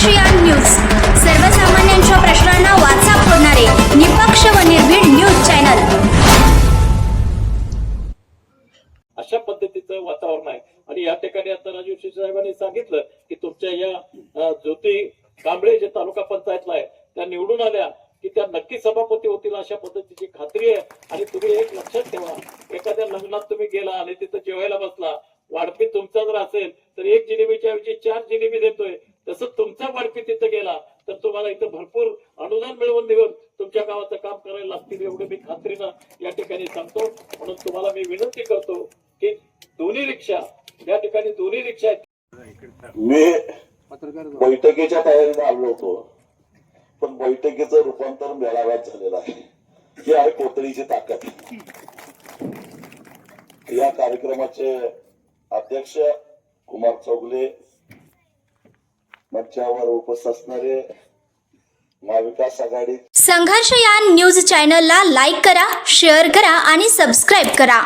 ASEAN news. सर्वसामान्यांच्या प्रश्नांना वाचा फोडणारे निपक्ष व निर्भीड न्यूज चॅनल. अशा पद्धतीचं वातावरण आहे. आणि या ठिकाणी आता राजू साहेबांनी सांगितलं की तुमच्या या ज्योती कांबळे जे तालुका पंचायतला आहे त्या निवडून आल्या की त्या नक्की सभापती होतील अशा पद्धतीची खात्री आहे. आणि तुम्ही एक लक्षात ठेवा एखाद्या लग्नात तुम्ही गेला आणि तिथं जेवायला बसला वाढपी तुमचा जर असेल तर एक जिलेबीच्या ऐवजी चार जिलेबी देतोय. तुमचा वाढपी तिथं गेला तर तुम्हाला इथं भरपूर अनुदान मिळवून देऊन तुमच्या गावाचं काम करायला लागतील एवढं मी खात्रीनं या ठिकाणी सांगतो. म्हणून तुम्हाला मी विनंती करतो की दोन्ही रिक्षा या ठिकाणी दोन्ही रिक्षा आहेत. मी बैठकीच्या तयारीने आलो होतो. पण बैठकीचं रूपांतर मेळाव्यात झालेलं आहे. ही आहे कोथळीची ताकद. या कार्यक्रमाचे अध्यक्ष कुमार चौगले मंचावर उपस्थित असणारे महाविकास आघाडी संघर्ष या न्यूज चॅनलला लाईक करा शेअर करा आणि सबस्क्राईब करा.